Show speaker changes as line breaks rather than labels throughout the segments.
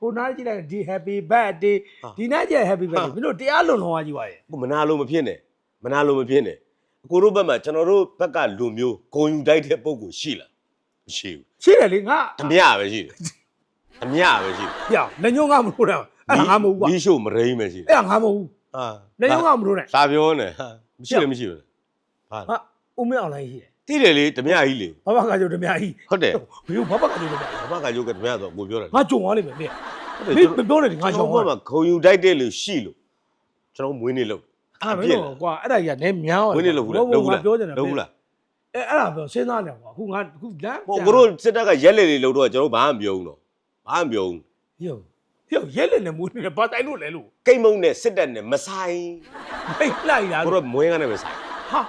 ဟိုနားကြည့်လိုက်ဒီ happy birthday ဒီနားကြည့် happy birthday မင်းတို့တရားလွန်လွန်သွားကြည့်ပါရဲ့
ကိုမနာလို့မဖြစ်နဲ့မနာလို့မဖြစ်နဲ့အကိုတို့ဘက်မှာကျွန်တော်တို့ဘက်ကလူမျိုးဂုံယူတိုက်တဲ့ပုံကိုရှိလားမရှိဘူး
ရှိတယ်လေငါ
ဓမြပဲရှိတယ်ဓမြပဲရှိတယ်
ပြောင်းလက်ညှိုးငါမလို့တော့အဲ့ဒါငါမဟုတ်ဘူးကွာ
ဒီရှို့မရိမ့်ပဲရှိတယ်
အဲ့ဒါငါမဟုတ်ဘူး
ဟာ
လက်ညှိုးငါမလို့နဲ့
လာပြောနေဟာမရှိလည်းမရှိဘူးဟာ
ဟာဦးမင်းအောင်လိုင်းရှိတယ်
တိတယ်လေဓမြကြီးလေ
ဘဘကကြိုတမကြီး
ဟုတ်တယ်
ဘယ်ဘဘကကြိုတမကြီး
ဘာမှကကြိုးကဓမြဆိုကိုပြောတယ်
ငါကြုံသွားလိမ့်မယ်မင်း
ဟုတ်
မင်းမပြောနဲ့ဒီငါ
ကျွန်
ရှော
တော်
င်
ဘ
သွား
က်မှာဂုံယူတိုက်တဲ့လူရှိလို့ကျွန်တော်မွေးနေလို့
အဲ့မင်းတို့ကွာအဲ့ဒါကြီးကနည်းမြောင်း
မွေးနေလို့ဘူးလားလို့ဘူးလား
ပြောချင်တယ်
လို့ဘူးလား
အဲ့အဲ့ဒါပြောစဉ်းစားနေကွာအခုငါအခုလမ်း
ဟိုကိုတို့စစ်တပ်ကရက်လက်တွေလို့တော့ကျွန်တော်ဘာမှမပြောဘူးတော့ဘာမှမပြောဘူး
ဟိုဟိုရဲလက်နဲ့မူးနေတယ်ဘာတိုင်လို့လဲလို့
ကိတ်မုံနဲ့စစ်တပ်နဲ့မဆိုင်
မိတ်လိုက်တာ
ကိုတို့မွေးကနေပဲဆိုင်
ဟာ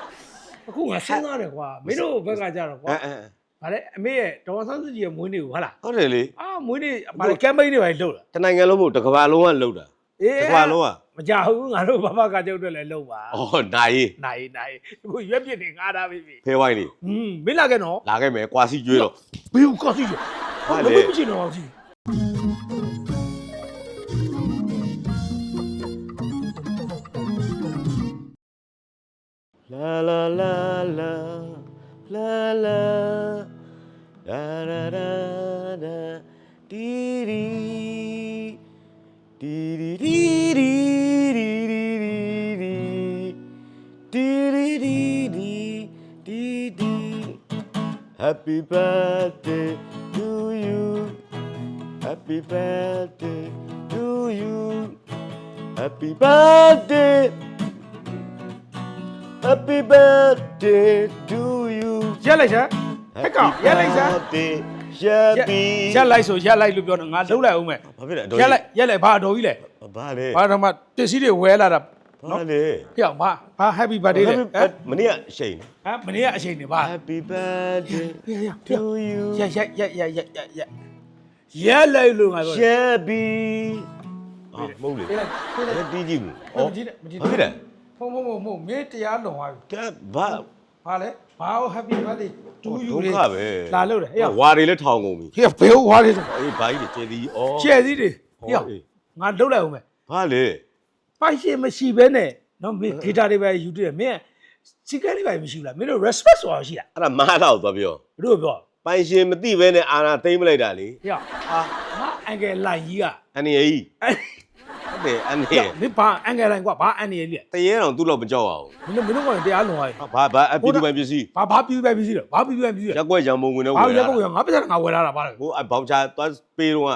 အခုငါစဉ်းစားတယ်ကွာမင်းတို့ဘက်ကကြတော့ကွာ
အဲအဲ
ဗါလဲအမေရဲ့ဒေါ်ဆန်းစုကြည်ရဲ့မွေးနေ့ကိုဟာလား
ဟုတ်တယ်လေ
အာမွေးနေ့ဗါလဲကမ်ပိန်းတွေပဲလုပ်လာ
တနိုင်ငံလုံးမို့တစ်ကမ္ဘာလုံးကလှုပ်တာ
အေး
တစ်ကမ္ဘာလုံးက
မကြဘူးငါတို့ဘဘကကြုတ်အတွက်လည်းလုပ်ပါ
အော်နိုင်ရေး
နိုင်နိုင်အခုရွက်ပြစ်နေငါတာပြီပြီ
ဖဲဝိုင်းနေ
อืมမင်းလာခဲ့နော်
လာခဲ့မယ်ကွာစီကျွေးတော့
ဘေးကိုကောက်စီရ
ဟာလေ
ဘာမရှိတော့စီ
လာလာလာလာလာလာဒါဒါဒါဒါတီရီတီရီတီရီတီရီတီရီတီရီတီတီ Happy birthday to you Happy birthday to you Happy birthday Happy birthday to you
ရက်လိုက်စမ်းဟက်ကောင်ရက်လိုက်စမ်း
ရက်ပြီ
ရက်လိုက်ဆိုရက်လိုက်လို့ပြောတော့ငါလှုပ်လိုက်အောင်မယ်
ဘာဖြစ်လဲ
ရက်လိုက်ရက်လိုက်ဘာအတော်ကြီးလဲ
ဘာလဲ
ဘာတော့မှပစ္စည်းတွေဝဲလာတာ
ဘာလဲ
ဖျောက်မဘာ happy birthday လဲဟမ်
မနေ့ကအချိန်
ဟမ်မနေ့ကအချိန်နေပါ
Happy birthday
ဖျက်ဖျက်
to you
ရက်ရက်ရက်ရက်ရက်ရက်ရက်ရက်လိုက်လို့ငါပြောတယ်
ရက်ပြီအာမဟုတ်လေ
ပေးလိုက်ပေးလိုက်
လက်တီးကြည့်ဘူး
မကြည့်နဲ့မကြည့်
ဘာဖြစ်လဲ
ဖုံဖုံဖုံဖုံမင်းတရားလွန်သွားပြီ
ကဲဘာ
ဘာလဲဘာဟို happy birthday to you
ဒုက္လေခပဲ
လာလို့တယ်ဟေ့
ဝါတွေလည်းထောင်ကုန်ပြီ
ဟေ့ဘယ်ဟိုဝါလေးဆို
အေးဘာကြီးတွေကျေသည်ဩ
ကျဲစည်းတွေဟေ့ငါလှုပ်လိုက်အောင်မယ်
ဘာလဲ
ပိုင်ရှင်မရှိဘဲနဲ့နော်မင်း data တွေပဲယူတည်တယ်မင်းစီကဲလေးပဲမရှိဘူးလားမင်းတို့ respect ဆိုတာရှိတာ
အဲ့ဒါမားတော့သွားပြော
ဘယ်လိုပြော
ပိုင်ရှင်မသိဘဲနဲ့အာနာသိမ့်မလိုက်တာလေ
ဟေ့ဟာငါအန်ကယ်လိုက်ကြီးက
အန်နီကြီး
အဲ့
ဟုတ်တယ်အန်နီ
ဟေ့မင်းဘာအန်ကယ်လိုက်ကွာဘာအန်နေရလဲ
တရေတော့သူ့လောက်မကြောက်အောင်
မင်းတို့မင်းတို့ကတရားလွန်သွားပြီ
ဘာဘာအပီတူပိုင်ပစ္စည်း
ဘာဘာပြူပဲပြစီတော့ဘာပြူပဲပြစီတော့
ရက်ွက်ကြံမုံဝင်တော့
ဘာ
ဝင်
ရက်
လာ
ပုတ်ရငါပတ်စံငါဝယ်လာတာဘာလဲ
ဟိုအဘောင်ချာသွားပေးတော့ဟာ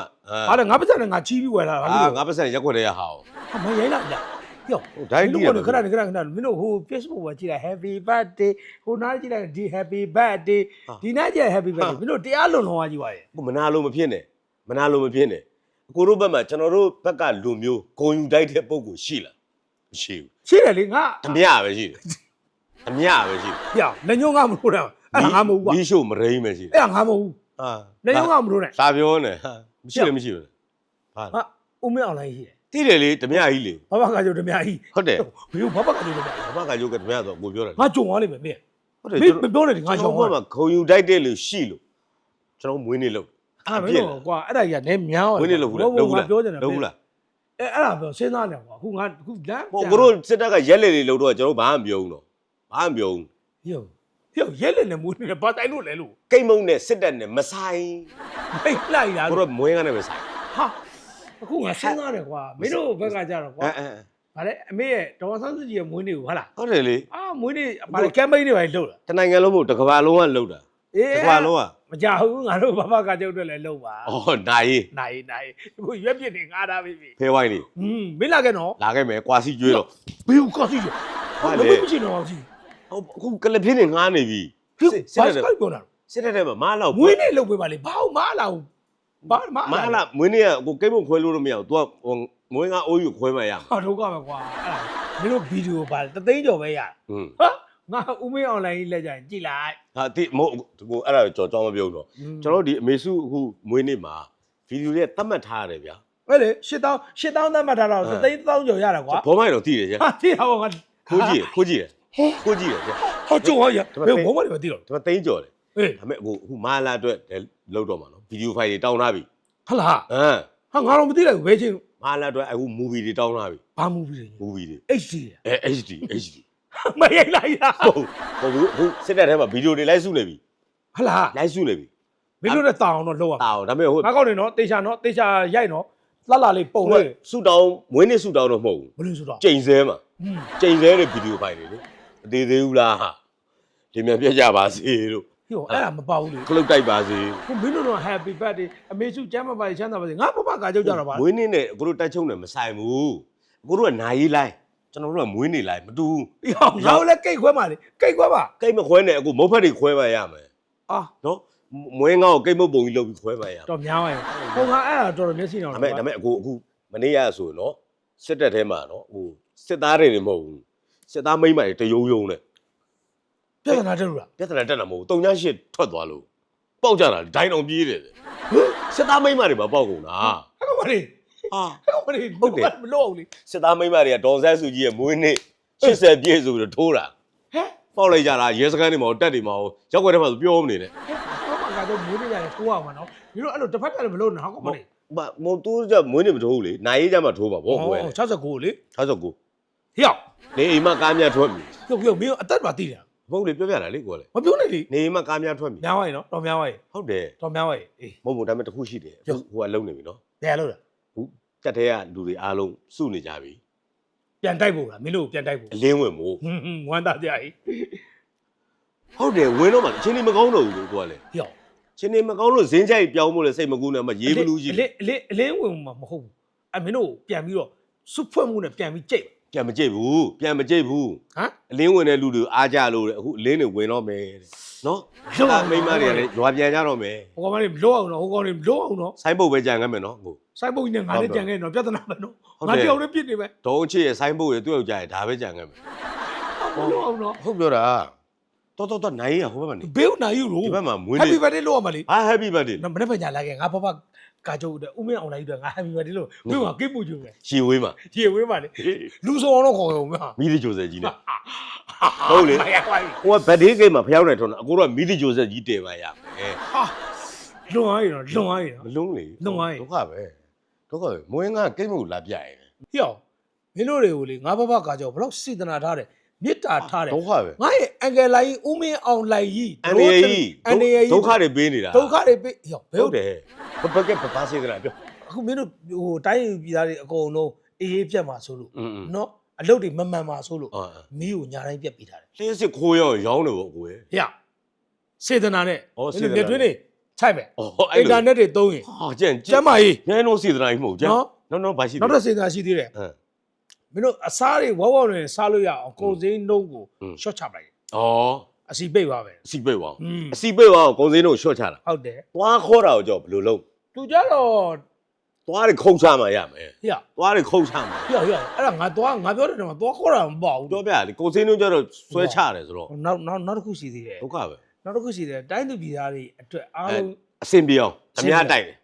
ဘာလဲငါပတ်စံငါချီးပြီးဝယ်လာတာဘာ
အာ
လို့
ငါပတ်စံရက်ွက်တဲ့ရဟာအောင်
မရိုင်းလိုက်ကြဟေ့
ဟိုဒိုင်း
မ
တီး
င်း
ရ
တို့ကခဏခဏခဏမင်းတို့ဟို Facebook ဝယ်ကြည့်လိုက် Happy birthday ဟိုနားကြည့်လိုက်ဒီ Happy birthday ဒီနားကြည့် Happy birthday မင်းတို့တရားလွန်လွန်သွားကြည့်ပါရဲ့
ကိုမနာလို့မဖြစ်နဲ့မနာလို့မဖြစ်နဲ့ အကိုတို့ဘက်မှာကျွန်တော်တို့ဘက်ကလူမျိုးဂုံယူတိုက်တဲ့ပုံကိုရှိလားမရှိဘူး
ရှိတယ်လေငါ
ဓမြပဲရှိတယ်ဓမြပဲရှိတယ်
ပြောင်းလက်ညှိုးငါမလို့တော့အဲ့ဒါငါမဟုတ်ဘူးကွာ
ဒီရှို့မရိမ့်ပဲရှိတယ်
အဲ့ဒါငါမဟုတ်ဘူး
အာ
လက်ညှိုးငါမလို့နဲ့
လာပြောနေဟာမရှိလည်းမရှိဘူးဟာ
ဟာဦးမင်းအောင်လိုင်းရှိတယ်
တိတယ်လေဓမြကြီးလေ
ဘဘကကြိုတမကြီး
ဟုတ်တယ်
ဘယ်ဘဘကကြိုတမကြီး
ဘာမှကကြိုးကဓမြဆိုကိုပြောတယ်
ငါကြုံသွားလိမ့်မယ်မင်း
ဟုတ်တယ်
မင်းမပြောနဲ့ဒီငါ
ကျွန်
ရှော
တော်
င်
ဘ
သွား
က်မှာဂုံယူတိုက်တဲ့လူရှိလို့ကျွန်တော်မွေးနေလို့
အဲ့မင်းတို့ကွာအဲ့ဒါကြီးကနည်းမြောင်း
မွေးနေလို့ဘူးလားလို့ဘူးလား
ပြောချင်တယ်
လို့ဘူးလား
အဲ့အဲ့ဒါပြောစဉ်းစားနေကွာအခုငါအခုလမ်း
ဟိုကိုတို့စစ်တပ်ကရက်လက်တွေလို့တော့ကျွန်တော်ဘာမှမပြောဘူးတော့ဘာမှမပြောဘူး
ဟေ့ဟေ့ရဲလက်နဲ့မူးနေတယ်ဘာတိုင်လို့လဲလို့
ကိတ်မုံနဲ့စစ်တပ်နဲ့မဆိုင်
မိတ်လိုက်တာ
ကိုတို့မွေးကနေပဲဆိုင်
ဟာအခုငါစဉ်းစားတယ်ကွာမင်းတို့ဘက်ကကြတော့ကွာ
အဲအဲ
ဗါလဲအမေရဲ့ဒေါ်ဆန်းစုကြည်ရဲ့မွေးနေ့ကိုဟာလား
ဟုတ်တယ်လေ
အာမွေးနေ့ဗါလဲကမ်ပိန်းတွေပဲလုပ်လာ
တနိုင်ငံလုံးမို့တစ်ကမ္ဘာလုံးကလှုပ်တာ
အေး
တစ်ကမ္ဘာလုံးက
မကြဘူးငါတို့ဘဘကကြုတ်အတွက်လည်းလုပ်ပါ
အော်နိုင်ရေး
နိုင်နိုင်အခုရွက်ပြစ်နေငါတာပြီပြီ
ဖဲဝိုင်းနေ
อืมမင်းလာခဲ့နော်
လာခဲ့မယ်ကွာစီကျွေးတော့
ဘယ်ကိုကောက်စီရ
ဘာလဲ
ဘာလဲမရှိတော့စီ
ဟိုအခုကလပ်ပြင်းနေငားနေပြီ
ဘာ
စစ်
စ
စစ်
ကို
တဲ့
က်ပြောတာ
စစ်တဲ့မှာမားလောက်
မွေးနေ့လုပ်ပေးပါလေဘာမှမလာဘူးဘာမှမ
မားလာမွေးနေ့ကကိုကိတ်မုံခွဲလို့တော့မရဘူး तू ကဟိုမွေးငါအိုးယူခွဲမှရမှာ
ဟာဒုက္ခပဲကွာအဲ့ဒါမင်းတို့ဗီဒီယိုပါတသိန်းကျော်ပဲရ
อืม
ဟာ ငါဦးမင်းအွန်လိုင်းကြီးလက်ကြရင်ကြည်လိုက်
ဟာတိမို့ကိုအဲ့ဒါကြော်ကြောင်းမပြုံးတော့ကျွန်တော်တို့ဒီအမေစုအခုမွေးနေ့မှာဗီဒီယိုလေးသတ်မှတ်ထားရတယ်ဗျာ
အဲ့လေ8000 8000သတ်မှတ်ထားတော့တသိန်း1000ကျော်ရတာကွာ
ဘောမိုင်းတော့တည်တယ်ကျ
ဟာတိဟောငါ
ခိုးကြည့်ခိုးကြည့်တယ်ခိုးကြည့်တယ်ကျ
ဟောကြုံရဘယ်ဘုံမတွေမသိတော့
ဒီမှာတိန်းကြော်တယ်
အေး
ဒါပေမဲ့အခုအခုမာလာအတွက်လည်းလောက်တော့မှာနော်ဗီဒီယိုဖိုင်တွေတောင်းထားပြီ
ဟလာ
ဟမ်
ဟာငါတော့မသိလိုက်ဘူးဘယ်ချင်း
မဟာလာအတွက်အခု movie တွေတောင်းလာပြီ
ဘာမူပြီးလဲ
movie တွေ
HD
အဲ HD HD
မရိုက်လိုက်တာ
ဟုတ်ဟုတ်ဘူးအခုစစ်တပ်ထဲမှာဗီဒီယိုတွေလိုက်စုနေပြီ
ဟလာ
လိုက်စုနေပြီ
မင်းတို့လည်းတောင်းအောင်တော့လောက်ရ
တာအောင်ဒါပေမဲ့ဟို
ငါကောက်နေနော်တေချာနော်တေချာရိုက်နော်လှလှလေးပုံလေး
ဆူတောင်းမွေးနေ့ဆူတောင်းတော့မဟုတ်ဘူး
ဘယ်လိုဆိုတော့
ကြိန်စဲမှာ
อืม
ကြိန်စဲတဲ့ဗီဒီယိုဖိုင်တွေလေအသေးသေးဘူးလားဟာဒီမြန်ပြက်ကြပါစေလို့
ဟိုအဲ့ဒါမပေါ့ဘူးလေ
ခလုတ်တိုက်ပါစေ
ဟိုမင်းတို့တော့ happy birthday အမေစုကျမ်းမပါချမ်းသာပါစေငါပပကာကြောက်ကြတော့ပါ
မွေးနေ့နဲ့အခုတို့တက်ချုံနဲ့မဆိုင်ဘူးအခုတို့ကနာရီလိုက် ကျွန်တော်တို့ကမွေးနေ့လိုက်မတူဘူး
ဟောငါတို့လည်းကိတ်ခွဲပါလေကိတ်ခွဲပါ
ကိတ်မခွဲနဲ့အခုမုတ်ဖက်တွေခွဲပါရမယ်
အာ
နော်မွေးငေါ့ကိုကိတ်မုတ်ပုံကြီးလုပ်ပြီးခွဲပါရမယ်
တော့များပါရဲ့ဟိုငါအဲ့ဒါတော်တော်မျက်စိတော့
ဒါပေမဲ့ဒါပေမဲ့အခုအခုမနေ့ရဆိုရင်နော်စစ်တပ်ထဲမှာနော်ဟိုစစ်သားတွေနေမဟုတ်ဘူးစစ်သားမိမ့်မတွေတယုံယုံနဲ့
ပြဿနာတက်လို့လား
ပြဿနာတက်တာမဟုတ်ဘူးတုံညာရှစ်ထွက်သွားလို့ပေါက်ကြတာဒိုင်းအောင်ပြေးတယ်စစ်သားမိမ့်မတွေမပေါက်ကုန်တာ
အဲ့ကောင်မလေး
ဟာ
အဲ့ကောင်မလေးမလို့အောင်လေ
စစ်သားမိမ့်မတွေကဒေါ်ဆန်းစုကြီးရဲ့မွေးနေ့80ပြည့်ဆိုပြီးတော့ထိုးတာ
ဟဲ့
ပေါက်လိုက်ကြတာရဲစခန်းတွေမှာတက်တွေမှာရောက်ွက်ထဲမှာဆိုပြောမနေနဲ့
ပပကာကြောက်မွေးနေရတယ်ထိုးအောင်မနော်ဒီလိုအဲ့လိုတစ်ဖက်ကလည်းမလို့နော်ကောင်မလေး
မမတူးကြမွေးနေ့မထိုးဘူးလေနိုင်ရေးကြမှာထိုးပါဗောကွယ်
69လေ
69
ဟေ့
နေအိမ်မှာကားများထွက်ပြီ
ပြုတ်ပြုတ်မင်းအသက်ပါသိတယ်
ဘုတ်လေပြောပြတာလေကွယ်လေ
မပြောနဲ့လေ
နေအိမ်မှာကားများထွက်ပြီ
များပါရဲ့နော်တော်များပါရဲ့
ဟုတ်တယ်
တော်များပါရဲ့အေး
မဟုတ်ဘူးဒါပေမဲ့တစ်ခုရှိတယ်
ပြော
ဟိုကလုံနေပြီနော်
တယ်လို့လား
ဟု တ်တက်တဲ့ကလူတွေအားလုံးစုနေကြပြီ
ပြန်တိုက်ဖို့လားမင်းတို့ပြန်တိုက်ဖို့
အလင်းဝင်မို့
ဟွန်းဟွန်းဝမ်းသာကြကြီး
ဟုတ်တယ်ဝင်တော့မှအချင်းကြီးမကောင်းတော့ဘူးလေကိုကလေ
ဟေ့
ချင်းကြီးမကောင်းလို့ဇင်းချိုက်ပြောင်းဖို့လေစိတ်မကူးနဲ့မှရေးဘလူးကြီး
အလင်းအလင်းအလင်းဝင်မှာမဟုတ်ဘူးအမင်းတို့ပြန်ပြီးတော့စုဖွဲ့မှုနဲ့ပြန်ပြီးကြိတ်
ပြန်မကြိတ်ဘူးပြန်မကြိတ်ဘူး
ဟမ်
အလင်းဝင်တဲ့လူတွေအားကြလို့တဲ့အခုအလင်းတွေဝင်တော့မယ်တဲ့နော်အဲ့မိမတွေကလည်းရွာပြန်ကြတော့မယ်
ဟိုကောင်မလေးမလို့အောင်နော်ဟိုကောင်လေးမလို့အောင်နော်
ဆိုင်းပုတ်ပဲကြံခဲ့မယ်နော်ကို
စိုက်ပုတ်ကြီးနဲ့ငါလည်းကြံခဲ့နော်ပြဿနာပဲနော်
ဟုတ်
ငါ
တယ်
တယောက်လည်းပြစ်နေပဲ
ဒေါင်းချစ်ရဲ့ဆိုင်းပုတ်ရဲ့သူ့ယောက်ျားရဲ့ဒါပဲကြံခဲ့မယ်
မလို့အောင်နော်
ဟုတ်ပြောတာတော်တော်တော်နိုင်ရဟိုဘက်မှာနေ
ဘေးဦးနိုင်ယူလို့
ဒီဘက်မှာမွေး
Happy
နေ့
birthday လို့ရမှာလေ
ဟာ happy birthday
မနေ့ကညာလာခဲ့ငါဘဘကာချုပ်တဲ့ဦးမင်းအောင်လိုက်တဲ့ငါ Happy birthday လို့ဝင်းမှာကိတ်မှုကျူပဲ
ရှီဝေးမှာ
ရေဝင်းပါလေလူစုံအောင်တော့ခေါ်ရုံမဟာ
မီဒီဂျိုဆက်ကြီးနဲ့ဟုတ်လေ
မရပါဘူး
ဟိုကဘတ်ဒေးဂိမ်းမှာဖျောင်းနေထုံးတာအကိုတော့မီဒီဂျိုဆက်ကြီးတင်ပါရမယ်
ဟာလွန်အားရတော့လွန်အားရ
မလုံးလေ
လုံးဝရေ
ဒုက္ခပဲ ဒုက္ခပဲမွေးငါကိတ်မှုလာပြရင်
ဟေ့အောင်မင်းတို့တွေကိုလေငါဘဘကာချုပ်ဘလို့စေတနာထားတယ်မေတ္တာထားတယ်
ဒုက္ခပဲ
ငါရဲ့အင်္ဂလိုင်းဦးမင်းအောင်လိုက်ကြီး
အန်ဒီယေကြီး
အန်ဒီယေကြီး
ဒုက္ခတွေပေးနေတာ
ဒုက္ခတွေပေးဟေ့အောင်ဘယ်
ဟု
ဟုတ်
တ်တယ်ဘဘကပပစေကလာပြော
အခုမင်းတို့ဟိုတိုင်းပြည်သားတွေအကုန်လုံးအေးအေးပြတ်မှာဆိုလို့
อืม
နော်အလုပ်တွေမမှန်မှာဆိုလို့
အာ
မီးကိုညာတိုင်းပြတ်ပေးထားတယ်
လေးစစ်ခိုးရောရောင်းတယ်ဗောကိုယ်
ဟေ့စေတနာနဲ့
ဩစေ
မ
တနာ
င်းတို့မြတ်တွင်းတွေ ခြိုက်မယ်
ဩ
အင်တာနက်တွေသုံးရင်
ဟာကြံ
ကျမ်းမာရေး
ညနေစီဒနာကြီးမဟုတ်ကြ
နော်
နော်နော်ဘာရှိ
နောက်တစ်စေတနာရှိသေးတယ်
ဟမ်
မင်းတို့အစားတွေဝေါဝေါနဲ့စားလို့ရအောင်ကုန်စည်နှုန်းကို
อืม
ရှော့ချပလိုက်
ဩ
အစီပိတ်ပါပဲ
အစီပိတ်ပါ
อืม
အစီပိတ်ပါကုံစင်းတို့ရှော့ချတာ
ဟုတ်တယ်
သွားခေါ်တာကိုကြောက်ဘယ်လိုလုပ်
သူကြတော့
သွားတွေခုတ်ချမှရမယ်
ဟေ့
သွားတွေခုတ်ချမှ
ဟေ့ဟေ့အဲ့ဒါငါသွားငါပြောတဲ့နေရာမှာသွားခေါ်တာမပေါ့ဘူး
ပြောပြလေကုံစင်းတို့ကျတော့ဆွဲချတယ်ဆိုတော့
နောက်နောက်နောက်တစ်ခုရှိသေးတယ်
ဒုက္ခပဲ
နောက်တစ်ခုရှိတယ်တိုင်းသူပြည်သားတွေအတွက်အားလုံး
အဆင်ပြေအောင်အများတိုက်တယ်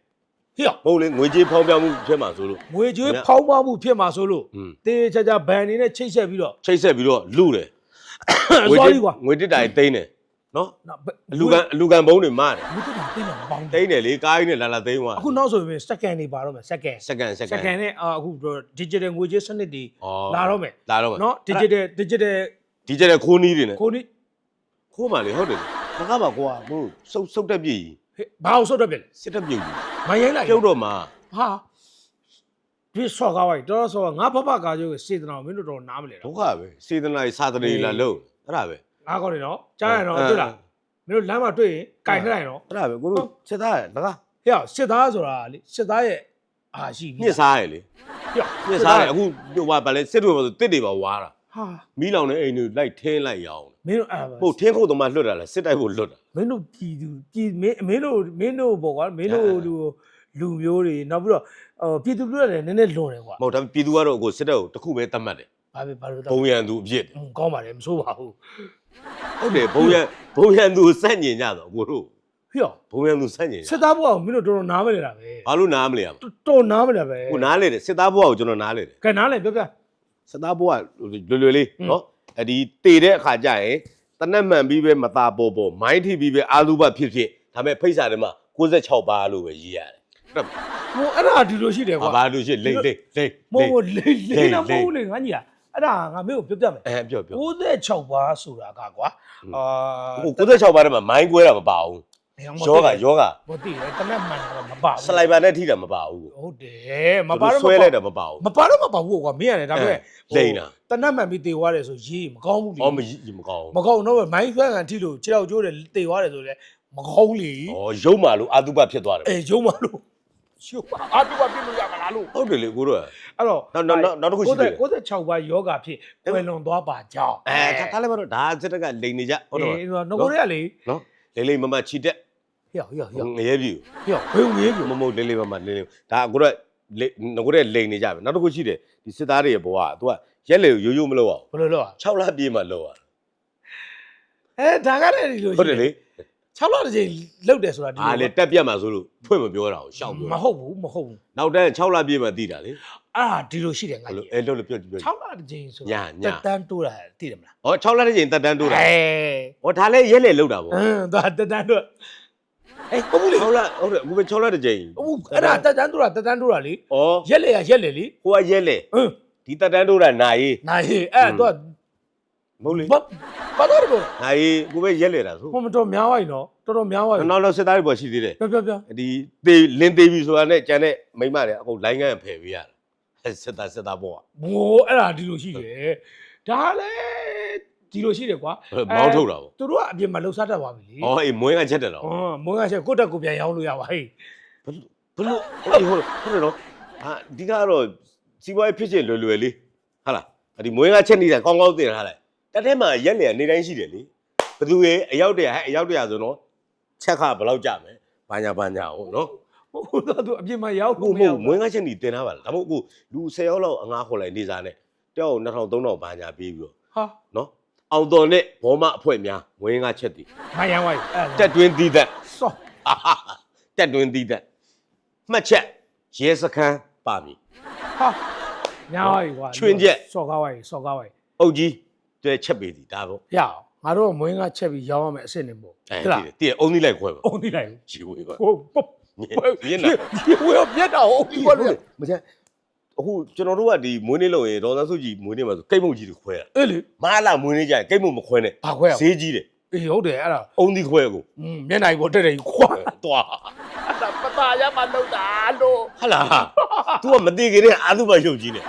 ဟေ့
မဟုတ်လေငွေကြေးဖောင်းပြမှုဖြစ်မှာဆိုလို့
ငွေကြေးဖောင်းပွားမှုဖြစ်မှာဆိုလို့
อืม
တေးချာချာဘန်နေနဲ့ချိတ်ဆက်ပြီးတော့
ချိတ်ဆက်ပြီးတော့လူတယ်
သွားပြီကွာ
ငွေတစ်တိုင်တိမ့်တယ်နော်
နောက်
အလူကန်အလူကန်ဘုံတွေမားတယ်
ငွေတက်တာတိတ်မှာမပေါင်း
တိမ့်တယ်လေကားကြီးနဲ့လာလာသိမ်းသွား
အခုနောက်ဆိုရင်စက္ကန့်တွေပါတော့မယ်စက္ကန့်
စက္ကန့်စက္စက
က္က
န့်
န့်နဲ့အာအခု digital ငွေကြေးစနစ်တွေ
ဩ
လာတော့မယ်
လာတော့မယ်
နော် digital digital
ဒီကျတဲ့ခိုးနီးတွေနဲ့
ကိုနီ
ခိုးမှလေဟုတ်တယ် မကားပါကွာဘို့စုပ်စုပ်တက်ပြီ
ဟေ့ဘာအောင်ဆုတ်တော့ပြလဲ
စစ်တက်ပြုတ်ကြီး
မရိုင်းလိုက်
ပြုတ်တော့မှာ
ဟာဒီဆော့ကားဝိုင်းတော်တော်ဆော့ငါဘဘကားကျိုးစေတနာကိုမင်းတို့တော့နားမလဲ
ဒု
တော့
က္ခပဲစေတနာကြီးစာတနေလာလို့အဲ့ဒါပဲ
ငါကောင်းနေနော်ကြားရတော့တွေ့လားမင်းတို့လမ်းမှာတွေ့ရင်ကင်ထားလိုက်နော်
အဲ့ဒါပဲကိုတို့စစ်သားရလကား
ဟေ့စစ်သားဆိုတာလေစစ်သားရဲ့အာရှိပြီ
ညစ်စားရလေ
ဟေ့
ညစ်စားရအခုဟိုဘာလဲစစ်တွေပါဆိုတစ်တွေပါဝါတာ
ဟာ
မီးလောင်တဲ့အိမ်တွေလိုက်ထင်းလိုက်ရအောင်
မင်းတို့အဲ့
ဟုတ်ထင်းခုတ်သမားလွတ်တာလားစစ်တိုက်ဖို့လွတ်တာ
မင်းတို့ပြည်သူပြည်မင်းမင်းတို့မင်းတို့ပေါ့ကွာမင်းတို့လူလူမျိုးတွေနောက်ပြီးတော့ဟိုပြည်သူတို့လည်းနည်းနည်းလွန်တယ်ကွာ
မဟုတ်ဒါပြည်သူကတော့ကိုစစ်တပ်ကိုတစ်ခုပဲတတ်မှတ်တယ်
ဘာပဲဘာလို့
ဘုံ
တော့
ရန်သူအဖြစ်တယ်
ကောင်းပါလေမဆိုးပါဘူး
ဟုတ်တယ်ဘုံရန်ဘုံရန်သူကိုစန့်ကျင်ကြတော့ကိုတို့
ဟေ့
ဘုံရန်သူစန့်ကျင်ကြ
စစ်သားဘုရားကိုမင်းတို့တော်တော်နားမလဲတာပဲ
ဘာလို့နားမလဲရမ
တော်တော်နားမလဲပဲ
ကိုနားလေတယ်စစ်သားဘွားကိုကျွန်တော်နားလေတယ်
ကဲနားလဲပြောပြ
စစ်သားဘိုးကလွယ်လွယ်လေးနော်အဒီတေတဲ့အခါကျရင်တနက်မှန်ပြီးပဲမသာပေါ်ပေါ်မိုင်းထိပြီးပဲအာလူဘဖြစ်ဖြစ်ဒါမဲ့ဖိတ်စာထဲမှာ96ပါလို့ပဲရေးရတယ်
ဟိုအဲ့ဒါဒီလိုရှိတယ်ကွာ
ဘာလို့ရှိလိမ့်လိမ့်လိမ့်
မဟုတ်ဘူးလိမ့်လိမ့်တော့မဟုတ်ဘူးလေငါကြီးอ่ะအဲ့ဒါငါမင်းကိုပြောပြမယ်
အဲပြောပြော
96ပါဆိုတာကကွာအာ
ဟို96ပါထဲမှာမိုင်းကွဲတာမပါဘူး ယောဂယောဂ
မသိတယ်တနက်မှန်တော့မပါဘူး
စလိုက်ပါနဲ့ထိတာမပါဘူး
ဟုတ်တယ်မပါတော့
ဆွဲလိုက်တာမပါဘူး
မပါတော့မပါဘူးကွာမင်းရတယ်ဒါပေမဲ့
လိမ့်တာ
တနက်မှန်ပြီးတေသွားတယ်ဆိုရေးမကောင်းဘူးလေ
အော်မကြီးမကောင်း
မကောင်းတော့မိုင်းဆွဲကန်ထိလို့ခြေထောက်ကျိုးတယ်တေသွားတယ်ဆိုလေမကောင်းလေ
ဩရုပ်မာလို့အာတုပဖြစ်သွားတယ်
အဲရုံမလို့ရှုပ်ပါအာတူပါပြလို့ရမလားလို့
ဟုတ်တယ်လေကိုတို့
အဲ့တော့
နောက်နောက်နောက်တစ်ခုရှိသေးတယ်
96ပါယောဂဖြစ်ကွယ်လွန်သွားပါကြောင်း
အဲဒါလည်းမတော့ဒါစစ်တက်ကလိန်နေကြဟုတ်တော့
အေးငကိုတွေကလေ
နော်လေးလေးမမချီတက်
ဟျောဟျောဟျော
ငရဲပြီ
ဟျောဘယ်ဝင်ပြီ
မမလေးလေးမမလေးလေးဒါကိုတော့ငကိုတဲ့လိန်နေကြပဲနောက်တစ်ခုရှိတယ်ဒီစစ်သားတွေရဲ့ဘဝက तू ကရက်လေရိုးရိုးမလုပ်အောင်
ဘယ်လိုလုပ်อ่ะ
6လပြည့်မှလုပ်ရ
အဲဒါကလည်းဒီလို
ဟုတ်တယ်လေ
6လတစ်ချိန်လုတ်တယ်ဆိုတာဒီ
အားလေတက်ပြတ်မှဆိုလို့ဖွင့်မပြောတာကိုရှောက်ပြော
မဟုတ်ဘူးမဟုတ်ဘူး
နောက်တန်း6လပြည့်မှသိတာလေ
အာဒီလိုရှိတယ်ငါ
ဘယ်လို
ကြီး
အဲလို့လို့ပြောပြော
6လတစ်ချိန်ဆို
ညာညာ
တက်တန်းတိုးတာသိတယ်မလား
ဩ6လတစ်ချိန်တက်တန်းတိုးတာ
အဲ
ဩဒါလည်းရက်လေလောက်တာပေါ့
အင်းဒါတက်တန်းတိုး အေးဟုတ်ဘူးလေ
6လဟုတ်တယ်အခုပဲ6လတစ်ချိန်
ဟုတ်ဘူးအဲ့ဒါတက်တန်းတိုးတာတက်တန်းတိုးတာလေ
ဩ
ရက်လေရရက်လေလေ
ဟိုကရက်လေ
အင်း
ဒီတက်တန်းတိုးတာနာရီ
နိုင်ဟေးအဲ့တော့
မဟုတ်လေ
ဘာဘာတော့ကော
နာရီကိုပဲရက်လေတာဆို
ဟိုမတော်များသွားပြီနော်တော်တော်များသွားပြီ
နောက်နောက်စစ်သားတွေပေါ်ရှိသေးတယ်
ပြောပြောပြော
ဒီသေးလင်းသေးပြီဆိုတာနဲ့ကြံတဲ့မိမတွေအကုန်လိုင်းကန်းဖယ်ပေးရတာစစ်သားစစ်သားပေါ့
ဘိုးအဲ့ဒါဒီလိုရှိတယ်ဒါလည်း ဒီလိုရှိတယ်ကွာ
မောင်းထုတ်တာပေါ့
သူတို့ကအပြင်မှာလှုပ်ရှားတတ်သွားပြီလေ
ဩအေးမွေးကချက်တယ်တော့
ဟောမွေးကချက်ကိုယ့်တက်ကိုပြန်ရောင်းလို့ရပါဟေး
ဘလို့ဟုတ်ဟုတ်ဟုတ်တယ်နော်ဟာဒီကတော့စီးပွားရေးဖြစ်ချင်လွယ်လွယ်လေးဟာလားဒီမွေးကချက်နေတာကောင်းကောင်းသိထားလိုက်တက်ထဲမှာရက်လေနေတိုင်းရှိတယ်လေဘသူရဲ့အရောက်တရဟဲ့အရောက်တရဆိုတော့ချက်ခဘယ်လောက်ကြမယ်ဘာညာဘာညာဟုတ်နော်
ဟိုတော့သူအပြင်မှာရောက်
ကိုမဟုတ်မွေးကချက်နေတင်ထားပါလားဒါမှမဟုတ်ကိုလူ10ယောက်လောက်အငားခေါ်လိုက်နေစားနဲ့တောက်2000 3000ဘာညာပေးပြီးတော့
ဟာ
နော် အောင်တော်နဲ့ဘောမအဖွဲ့များမွေးကချက်တည်
မယန်ဝိုင်းအဲ့
တက်တွင်းသီးသက်
ဆော့
ဟာဟာဟာတက်တွင်းသီးသက်မှတ်ချက်ရဲစခန်းပါပြီ
ဟာညာဝိုင်းကွာ
ချွင်းချက်
ဆော့ကားဝိုင်းဆော့ကားဝိုင်း
အုတ်ကြီးတဲချက်ပေးသည်ဒါပေါ့
ရအောင်ငါတို့ကမွေးကချက်ပြီးရောင်းရမယ်အစ်စ်နေမို့
အဲ
ဟုတ်လား
တည်တယ်တည်အုံးသီးလိုက်ခွဲပါ
အုံးနေလိုက်
ជីဝေးပါ
ဟိုပုတ်
မြင်တာ
ဒီဝေးပြတ်တာဟုတ်ပြီကွာလေ
မချက် အခုကျွန်တော်တို့ကဒီမွေးနေ့လုံရင်ဒေါ်စန်းစုကြည်မွေးနေ့မှာဆိုကိတ်မုတ်ကြီးတွေခွဲတာ
အေးလေ
မဟာလာမွေးနေ့ကျရင်ကိတ်မုတ်မခွဲနဲ့
ဘာခွဲအောင်
ဈေးကြီးတယ်
အေးဟုတ်တယ်အဲ့ဒါ
အုံးသီးခွဲကို
อืมမျက်နှာကြီးပေါ်တက်တယ်ခွာ
တွား
အဲ့ဒါပတာရမလောက်တာလို့
ဟာလား तू ကမသိခင်နဲ့အာသုဘရုပ်ကြီးနဲ့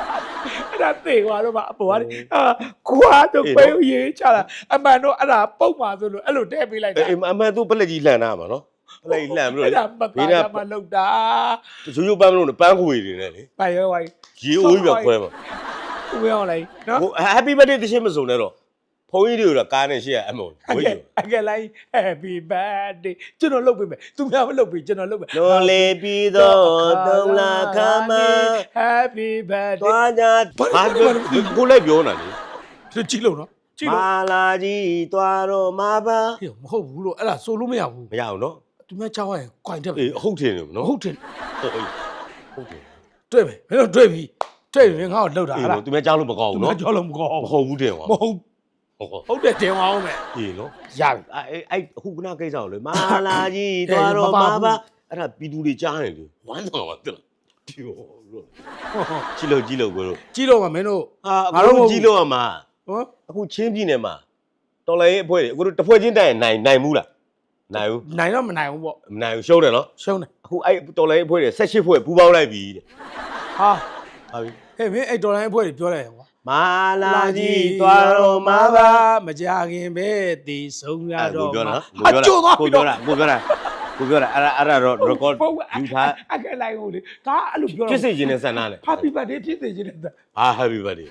အဲ့ဒါသိသွားတော့မှအပေါ်ကနေအာခွာတော့ပဲရေးချလာအမှန်တော့အဲ့ဒါပုတ်ပါဆိုလို့အဲ့လိုတဲပေးလိုက်တာ
အေးအမှန် तू ပလက်ကြီးလှန်တာမှာနော် ပလက်ကြီးလှန်ပြီးတော့
အဲ့ဒါပတာရမလောက်တာ
ရိုးရိုးပန်းမလို့နဲ့ပန်းခွေတွေနဲ့လေ
ပိုင်ရွယ်ဝိုင်း
ရေအိုးကြီးပဲခွဲမှာ
ဦးရောင်းလိုက်နော်
ဟို happy birthday တရှင်းမစုံနဲ့တော့ဖုန်းကြီးတွေကကားနဲ့ရှေ့ကအမော်
အ
ဝေး
ကဲ
တယ်
အကဲလိုက် happy birthday ကျွန်တော်လုပ်ပေးမယ်သူများမလုပ်ပေးကျွန်တော်လုပ်မယ်
လွန်လေပြီးတော့သုံးလာခါမ
happy birthday
သွားကြ
ဘာ
ဘာ
လို့
ကိုလိုက်ပြောတာလေ
သူကြည့်လို့နော်ကြည့်လို့
မာလာကြီးသွားတော့မှာပါ
ဟေ့မဟုတ်ဘူးလို့အဲ့ဒါဆိုလို့မရဘူး
မရအောင်နော်
သူများချောင်းရင် coin တက်ပြီ
အေးဟုတ်တယ်နော်
ဟုတ်တယ်
ဟုတ်ဟုတ်တယ်
တွေ့မယ်မင်းတို့တွေ့ပြီတွေ့ပြီငါ့ကိုလှုပ်တာ
အေး
ဟာလား
နော်သူများကြောက်လို့မကောင်း
သူ
ဘူး
များ
နော်
ကြောက်လို့မကောင်း
မဟုတ်ဘူးတင်ဟော
မဟုတ်
ဟုတ်ဟုတ်
ဟုတ်တယ်တင်အောင်မယ်
အေးနော်
ရပြီ
အဲ့အဲ့အခုကနာကိစ္စကိုလေမာလာကြီးသွားတော့မှာပါအဲ့ဒါပြည်သူတွေကြားနေလေဝမ်းသာပါတက်လားဒီဟောလို့ကြည့်လို့ကြည့်လို့ကိုတို့
ကြည့်လို့မမင်းတို့
ဟာ
ငါ
ငါ
တို့
တို့ကြည့်လို့ရမှာ
ဟော
အခုချင်းပြည်နယ်မှာတော်လိုင်းရေးအဖွဲ့တွေအခုတို့တစ်ဖွဲ့ချင်းတိုင်နိုင်နိုင်ဘူးလား နိုင်ဘူး
နိုင်တော့မနိုင်ဘူးပေါ့
မနိုင်ဘူးရှုံးတယ်နော်
ရှုံးတယ်
အခုအဲ့တော်လိုင်းရေးအဖွဲ့တွေ18ဖွဲ့ပူးပေါင်းလိုက်ပြီတဲ့
ဟာ
ဟာပြီ
ဟဲ့မင်းအဲ့တော်လိုင်းအဖွဲ့တွေပြောလိုက်ရကွာ
မာလာကြီးသွားတော့မှာပါ
မကြခင်ပဲတည်ဆုံးရ
အဲ့
တော့
ကိုပြောတာ
ဟာကျိုးသွား
ကို
ပြီ
ပြော
တော့
တာကိုပြောတာကိုပြောတာအဲ့ဒါအဲ့ဒါတော့ record ယူထား
အကဲလိုက်ဦးလေဒါအဲ့လိုပြော
ဖြစ်စေခြင်းနဲ့ဆန္ဒနဲ့
happy birthday ဖြစ်စေခြင်းနဲ့
ဟာ happy birthday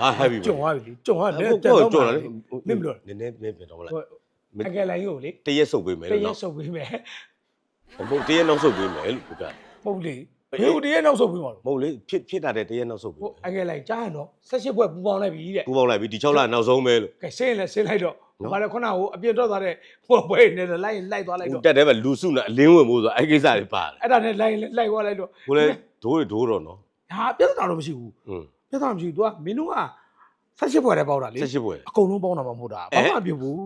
ဟာ happy
ကြုံ
birthday
သွားပြီလေကြုံသွားတယ်
ကို
တက်
ကို
တော့
ကြော်
မှာ
လာ
လေ
လေ
မင်းမလို့
နည်းနည်းနည်းပြန်တော့မလား
အကဲလိုက်ဦးလေ
တရက်ဆုပ်ပေးမယ်
တ
လို့
ရက်
နော်
ဆုပ်ပေးမယ်
ဟုတ်တရက်နောက်ဆုပ်ပေးမယ်လို့ပြောတာ
ဟုတ်လေဘယ်ဦးတရက်နောက်ဆုပ်ပေးမှာလို့
မဟုတ်လေဖြစ်ဖြစ်တာတဲ့တရက်နောက်ဆုပ်ပေး
ဟုတ်
မယ်
အကဲလိုက်ကြားရတော့18ဘွဲ့ပူပေါင်းလိုက်ပြီတဲ့
ပူပေါင်းလိုက်ပြီဒီ6လနောက်ဆုံးပဲလို့
ကဲဆင်းလဲဆင်းလိုက်တော့
နော်
ဘာလဲခုနကအပြင်ထွက်သွားတဲ့ဘွဲ့ဘွဲ့နဲ့လိုက်လိုက်သွားလိုက်
ဟို
တော့
တက်တယ်ပဲလူစုနဲ့အလင်းဝင်မို့ဆိုအဲ့ကိစ္စတွေပါတယ်
အဲ့ဒါနဲ့လိုက်လိုက်သွားလိုက်တော့
ကိုလည်းဒိုးတွေဒိုးတော့နော်
ဟာပြဿနာတော့မရှိဘူး
อืม
ပြဿနာမရှိဘူး तू ကမင်းတို့က ဆက်ရှစ်ပွဲလည်းပေါက်တာလေ
18ပွဲ
အကုန်လုံးပေါင်းတာမှမဟုတ်တာ
အဲ
ဘာမှမပြုတ်ဘူး